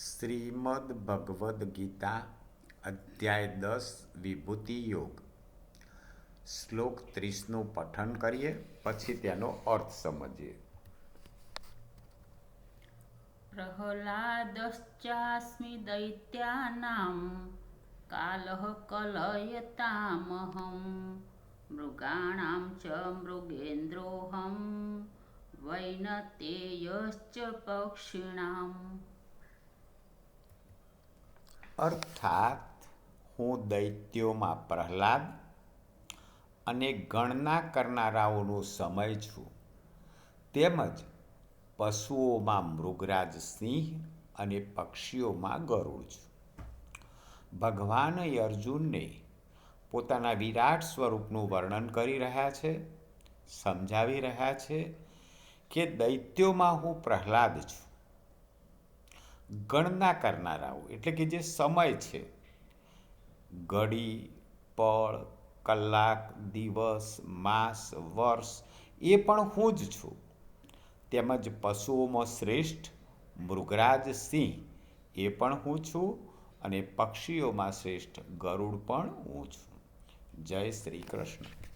શ્રીમદ ભગવદ્ ગીતા, અધ્યાય દસ, વિભૂતિ યોગ. શ્લોક ત્રીસનું પઠન કરીએ, પછી તેનો અર્થ સમજીએ. પ્રહલાદશ્ચાસ્મિ દૈત્યાનામ કાલહ કલયતામહમ મૃગાણામ ચ મૃગેન્દ્રોહમ વૈનતેયશ્ચ પક્ષિણાम् અર્થાત હું દૈત્યોમાં પ્રહલાદ અને ગણના કરનારાઓનો સમય છું. તેમજ પશુઓમાં મૃગરાજ સિંહ અને પક્ષીઓમાં ગરુડ છું. ભગવાન અર્જુનને પોતાના વિરાટ સ્વરૂપનું વર્ણન કરી રહ્યા છે, સમજાવી રહ્યા છે કે દૈત્યોમાં હું પ્રહલાદ છું. ગણના કરનારાઓ, એટલે કે જે સમય છે. ઘડી, પળ, કલાક, દિવસ, માસ, વર્ષ, એ પણ હું જ છું. તેમજ પશુઓમાં શ્રેષ્ઠ મૃગરાજ સિંહ, એ પણ હું છું અને પક્ષીઓમાં શ્રેષ્ઠ ગરુડ પણ હું છું. જય શ્રી કૃષ્ણ.